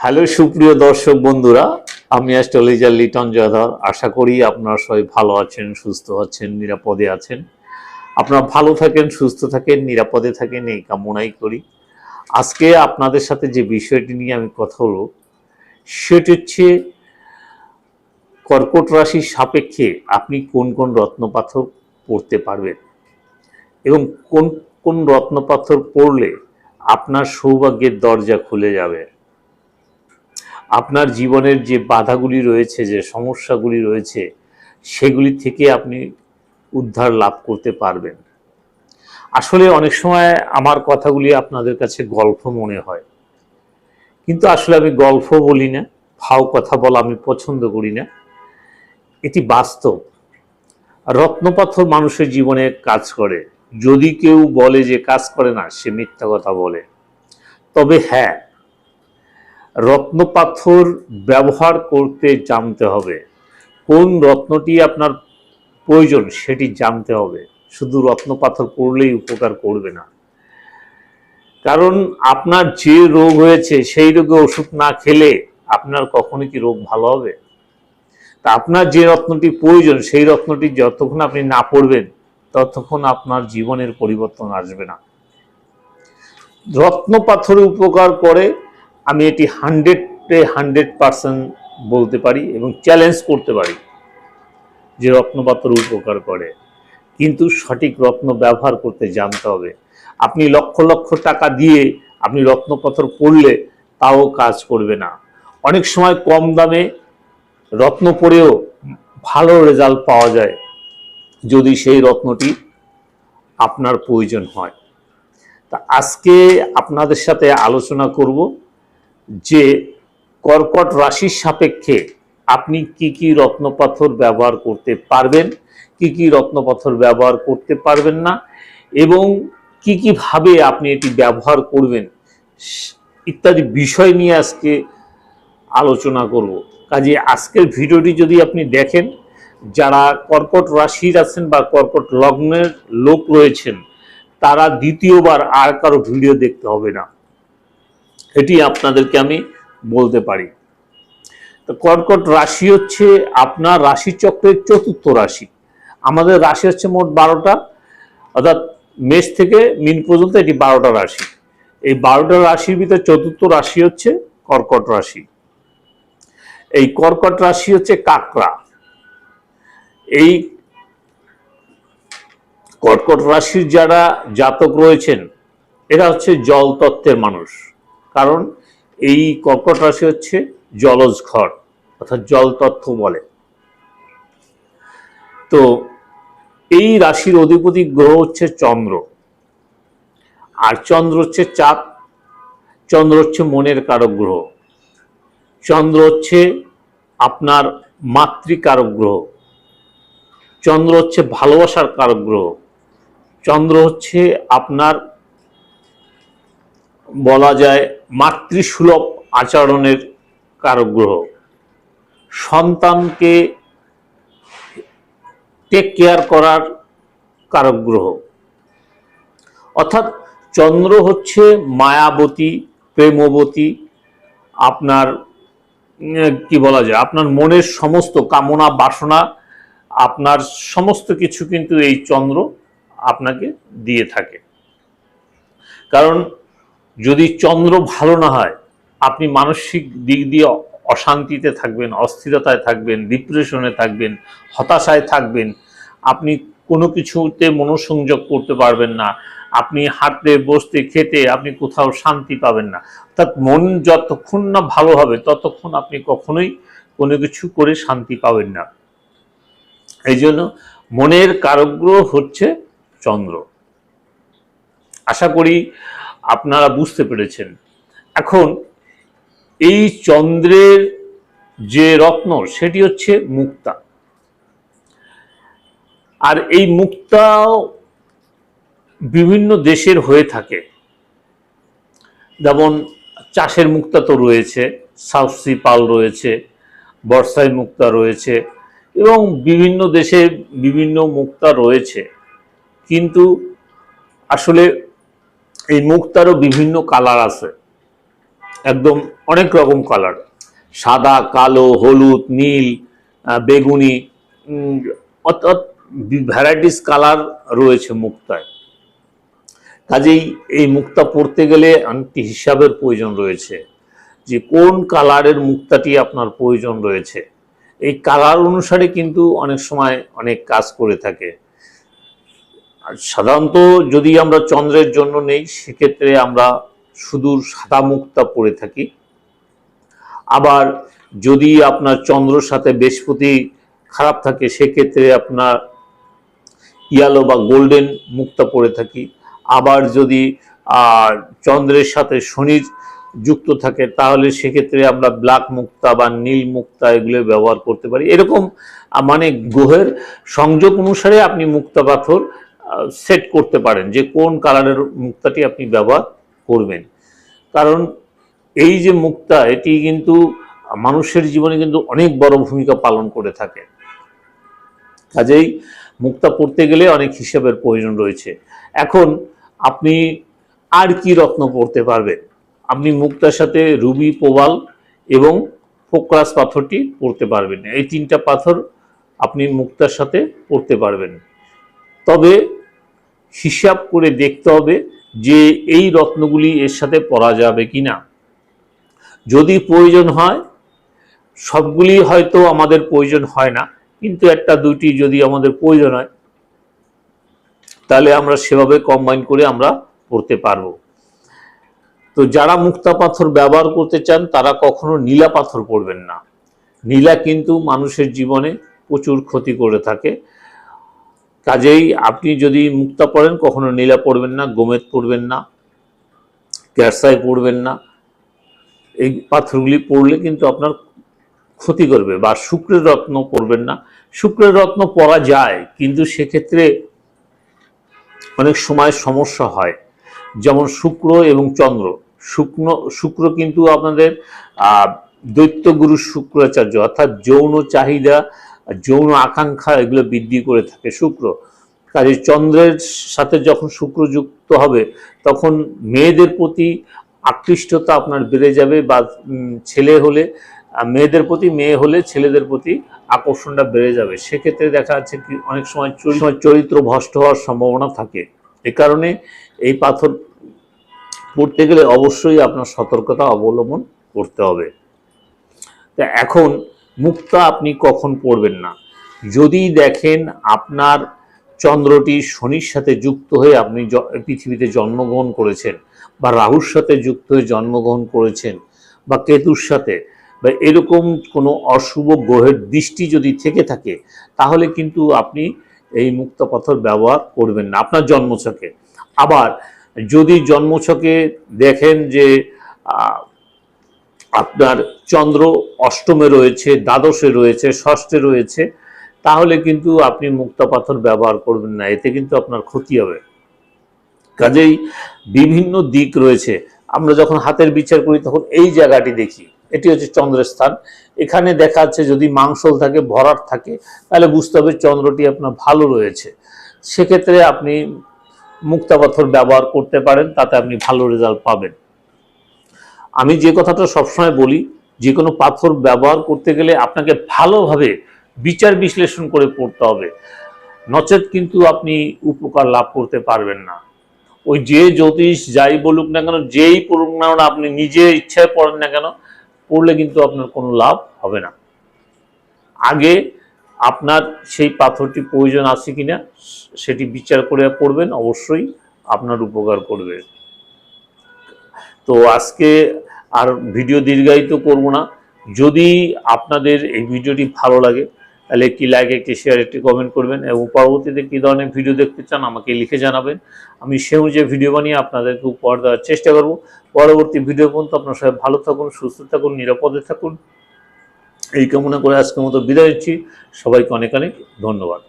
Hello, সুপ্রিয় দর্শক বন্ধুরা, আমি অ্যাস্ট্রোলজার লিটন জয়ধর আশা করি আপনারা সবাই ভালো আছেন, সুস্থ আছেন, নিরাপদে আছেন। আপনারা ভালো থাকেন, সুস্থ থাকেন, নিরাপদে থাকেন, এই কামনাই করি। আজকে আপনাদের সাথে যে বিষয়টি নিয়ে আমি কথা বলব, সেটি হচ্ছে কর্কট রাশির সাপেক্ষে আপনি কোন কোন রত্নপাথর পড়তে পারবেন এবং কোন কোন রত্নপাথর পড়লে আপনার সৌভাগ্যের দরজা খুলে যাবে। আপনার জীবনের যে বাধাগুলি রয়েছে, যে সমস্যাগুলি রয়েছে, সেগুলি থেকে আপনি উদ্ধার লাভ করতে পারবেন। আসলে অনেক সময় আমার কথাগুলি আপনাদের কাছে গল্প মনে হয়। কিন্তু আসলে আমি গল্প বলি না, ফাও কথা বলা আমি পছন্দ করি না। এটি বাস্তব। রত্নপাথর মানুষের জীবনে কাজ করে। যদি কেউ বলে যে কাজ করে না, সে মিথ্যা কথা বলে। তবে হ্যাঁ রত্নপাথর ব্যবহার করতে জানতে হবে। কোন রত্নটি আপনার প্রয়োজন সেটি জানতে হবে। শুধু রত্নপাথর পড়লেই উপকার করবে না। কারণ আপনার যে রোগ হয়েছে সেই রোগে ওষুধ না খেলে আপনার কখনো কি রোগ ভালো হবে? তা আপনার যে রত্নটি প্রয়োজন সেই রত্নটি যতক্ষণ আপনি না পড়বেন ততক্ষণ আপনার জীবনের পরিবর্তন আসবে না। রত্ন পাথরে উপকার করে আমি এটি হান্ড্রেডে হান্ড্রেড পার্সেন্ট বলতে পারি এবং চ্যালেঞ্জ করতে পারি যে রত্নপাথর উপকার করে। কিন্তু সঠিক রত্ন ব্যবহার করতে জানতে হবে। আপনি লক্ষ লক্ষ টাকা দিয়ে আপনি রত্নপাথর পড়লে তাও কাজ করবে না। অনেক সময় কম দামে রত্ন পরেও ভালো রেজাল্ট পাওয়া যায় যদি সেই রত্নটি আপনার প্রয়োজন হয়। তা আজকে আপনাদের সাথে আলোচনা করব। যে কর্কট রাশির সাপেক্ষে আপনি কি কি রত্নপাথর ব্যবহার করতে পারবেন, কি কি রত্নপাথর ব্যবহার করতে পারবেন না, এবং কি কি ভাবে আপনি এটি ব্যবহার করবেন, ইত্যাদি বিষয় নিয়ে আজকে আলোচনা করব। কাজে আজকের ভিডিওটি যদি আপনি দেখেন, যারা কর্কট রাশির আছেন বা কর্কট লগ্নের লোক রয়েছেন, তারা দ্বিতীয়বার আর কারও ভিডিও দেখতে হবে না। এটি আপনাদেরকে আমি বলতে পারি। তো কর্কট রাশি হচ্ছে আপনার রাশিচক্রের চতুর্থ রাশি। আমাদের রাশি হচ্ছে মোট বারোটা, অর্থাৎ মেষ থেকে মিন পর্যন্ত এটি বারোটা রাশি। এই বারোটা রাশির ভিতরে চতুর্থ রাশি হচ্ছে কর্কট রাশি। এই কর্কট রাশি হচ্ছে কাকরা। এই কর্কট রাশির যারা জাতক রয়েছেন, এরা হচ্ছে জল তত্ত্বের মানুষ। কারণ এই কর্কট রাশি হচ্ছে জলজ ঘর, অর্থাৎ জল তথ্য বলে। তো এই রাশির অধিপতি গ্রহ হচ্ছে চন্দ্র। আর চন্দ্র হচ্ছে চাপ চন্দ্র হচ্ছে মনের কারক গ্রহ, চন্দ্র হচ্ছে আপনার মাতৃকারক গ্রহ, চন্দ্র হচ্ছে ভালোবাসার কারক গ্রহ, চন্দ্র হচ্ছে আপনার বলা যায় মাতৃসুলভ আচরণের কারক গ্রহ সন্তানকে টেক কেয়ার করার কারক গ্রহ অর্থাৎ চন্দ্র হচ্ছে মায়াবতী, প্রেমবতী, আপনার কি বলা যায়, আপনার মনের সমস্ত কামনা, বাসনা, আপনার সমস্ত কিছু কিন্তু এই চন্দ্র আপনাকে দিয়ে থাকে। কারণ যদি চন্দ্র ভালো না হয়, আপনি মানসিক দিক দিয়ে অশান্তিতে থাকবেন, অস্থিরতায় থাকবেন ডিপ্রেশনে থাকবেন, হতাশায় থাকবেন, আপনি কোনো কিছুতে মনোসংযোগ করতে পারবেন না, আপনি হাঁটতে, বসতে, খেতে, আপনি কোথাও শান্তি পাবেন না। অর্থাৎ মন যতক্ষণ না ভালো হবে, ততক্ষণ আপনি কখনোই কোনো কিছু করে শান্তি পাবেন না। এই জন্য মনের কারগ্রহ হচ্ছে চন্দ্র। আশা করি আপনারা বুঝতে পেরেছেন। এখন এই চন্দ্রের যে রত্ন, সেটি হচ্ছে মুক্তা। আর এই মুক্তাও বিভিন্ন দেশের হয়ে থাকে। যেমন চাষের মুক্তা তো রয়েছে, সাউথ সি পাল রয়েছে, বর্ষায় মুক্তা রয়েছে এবং বিভিন্ন দেশে বিভিন্ন মুক্তা রয়েছে। কিন্তু আসলে এই মুক্তারও বিভিন্ন কালার আছে। একদম অনেক রকম কালার সাদা, কালো, হলুদ, নীল বেগুনি অর্থাৎ ভ্যারাইটিস কালার রয়েছে মুক্তায়। কাজেই এই মুক্তা পড়তে গেলে একটি হিসাবের প্রয়োজন রয়েছে যে কোন কালারের মুক্তাটি আপনার প্রয়োজন রয়েছে। এই কালার অনুসারে কিন্তু অনেক সময় অনেক কাজ করে থাকে। সাধারণত যদি আমরা চন্দ্রের জন্য নেই, সেক্ষেত্রে আমরা শুধু সাদা মুক্তা পরে থাকি। আবার যদি আপনার চন্দ্রর সাথে বৃহস্পতি খারাপ থাকে, সেক্ষেত্রে আপনার ইয়ালো বা গোল্ডেন মুক্তা পরে থাকি। আবার যদি, আর চন্দ্রের সাথে শনির যুক্ত থাকে, তাহলে সেক্ষেত্রে আমরা ব্ল্যাক মুক্তা বা নীল মুক্তা এগুলো ব্যবহার করতে পারি। এরকম মানে গ্রহের সংযোগ অনুসারে আপনি মুক্তা পাথর সেট করতে পারেন যে কোন কালারের মুক্তাটি আপনি ব্যবহার করবেন। কারণ এই যে মুক্তা, এটি কিন্তু মানুষের জীবনে কিন্তু অনেক বড় ভূমিকা পালন করে থাকে। কাজেই মুক্তা পড়তে গেলে অনেক হিসাবের প্রয়োজন রয়েছে। এখন আপনি আর কি রত্ন পড়তে পারবেন? আপনি মুক্তার সাথে রুবি, পোবাল এবং ফোকরাস পাথরটি পড়তে পারবেন। এই তিনটা পাথর আপনি মুক্তার সাথে পড়তে পারবেন। তবে হিসাব করে দেখতে হবে যে এই রত্নগুলি এর সাথে পরা যাবে কিনা। যদি প্রয়োজন হয়, সবগুলি হয়তো আমাদের প্রয়োজন হয় না, কিন্তু একটা দুইটি যদি আমাদের প্রয়োজন হয়, তাহলে আমরা সেভাবে কম্বাইন করে আমরা পড়তে পারব। তো যারা মুক্তা পাথর ব্যবহার করতে চান, তারা কখনো নীলা পাথর পড়বেন না। নীলা কিন্তু মানুষের জীবনে প্রচুর ক্ষতি করে থাকে। কাজেই আপনি যদি মুক্তা পড়েন, কখনো নীলা পড়বেন না, গোমেদ পড়বেন না ক্যারসাই পড়বেন না। এই পাথরগুলি পড়লে কিন্তু আপনার ক্ষতি করবে বা শুক্রের রত্ন পড়বেন না। শুক্রের রত্ন পরা যায়, কিন্তু সেক্ষেত্রে অনেক সময় সমস্যা হয়। যেমন শুক্র এবং চন্দ্র। শুক্র শুক্র কিন্তু আপনাদের দৈত্যগুরু শুক্রাচার্য, অর্থাৎ যৌন চাহিদা যৌন আকাঙ্ক্ষা এগুলো বৃদ্ধি করে থাকে শুক্র। কাজে চন্দ্রের সাথে যখন শুক্র যুক্ত হবে, তখন মেয়েদের প্রতি আকৃষ্টতা আপনার বেড়ে যাবে বা ছেলে হলে মেয়েদের প্রতি, মেয়ে হলে ছেলেদের প্রতি আকর্ষণটা বেড়ে যাবে। সেক্ষেত্রে দেখা যাচ্ছে কি অনেক সময় চরি- চরিত্র ভ্রষ্ট হওয়ার সম্ভাবনা থাকে। এ কারণে এই পাথর পড়তে গেলে অবশ্যই আপনার সতর্কতা অবলম্বন করতে হবে। তা এখন মুক্তা আপনি কখন পড়বেন না? যদি দেখেন আপনার চন্দ্রটি শনির সাথে যুক্ত হয়ে আপনি পৃথিবীতে জন্মগ্রহণ করেছেন, বা রাহুর সাথে যুক্ত হয়ে জন্মগ্রহণ করেছেন, বা কেতুর সাথে, বা এরকম কোনো অশুভ গ্রহের দৃষ্টি যদি থেকে থাকে, তাহলে কিন্তু আপনি এই মুক্তা পাথর ব্যবহার করবেন না, আপনার জন্মছকে। আবার যদি জন্মছকে দেখেন যে আপনার চন্দ্র অষ্টমে রয়েছে, দ্বাদশে রয়েছে, ষষ্ঠে রয়েছে, তাহলে কিন্তু আপনি মুক্তা পাথর ব্যবহার করবেন না, এতে কিন্তু আপনার ক্ষতি হবে। কাজেই বিভিন্ন দিক রয়েছে, আমরা যখন হাতের বিচার করি তখন এই জায়গাটি দেখি, এটি হচ্ছে চন্দ্রের স্থান, এখানে দেখা যাচ্ছে যদি মাংসল থাকে, ভরাট থাকে, তাহলে বুঝতে হবে চন্দ্রটি আপনার ভালো রয়েছে। সেক্ষেত্রে আপনি মুক্তা পাথর ব্যবহার করতে পারেন, তাতে আপনি ভালো রেজাল্ট পাবেন। আমি যে কথাটা সবসময় বলি, যে কোনো পাথর ব্যবহার করতে গেলে আপনাকে ভালোভাবে বিচার বিশ্লেষণ করে পড়তে হবে। নচেত কিন্তু আপনি উপকার লাভ করতে পারবেন না। ওই যে জ্যোতিষ যাই বলুক না কেন, যেই পড়ুক না আপনি নিজে ইচ্ছায় পড়েন না কেন, পড়লে কিন্তু আপনার কোনো লাভ হবে না। আগে আপনার সেই পাথরটি প্রয়োজন আছে কিনা, সেটি বিচার করে পড়বেন, অবশ্যই আপনার উপকার করবে। তো আজকে আর ভিডিও দীর্ঘায়িত করব না। যদি আপনাদের এই ভিডিওটি ভালো লাগে, তাহলে একটি লাইক একটি শেয়ার একটি কমেন্ট করবেন এবং পরবর্তীতে কী ধরনের ভিডিও দেখতে চান আমাকে লিখে জানাবেন। আমি সে অনুযায়ী ভিডিও বানিয়ে আপনাদেরকে উপহার দেওয়ার চেষ্টা করব। পরবর্তী ভিডিও পর্যন্ত আপনার সবাই ভালো থাকুন, সুস্থ থাকুন, নিরাপদে থাকুন। এই কামনা করে আজকের মতো বিদায় দিচ্ছি সবাইকে অনেক অনেক ধন্যবাদ।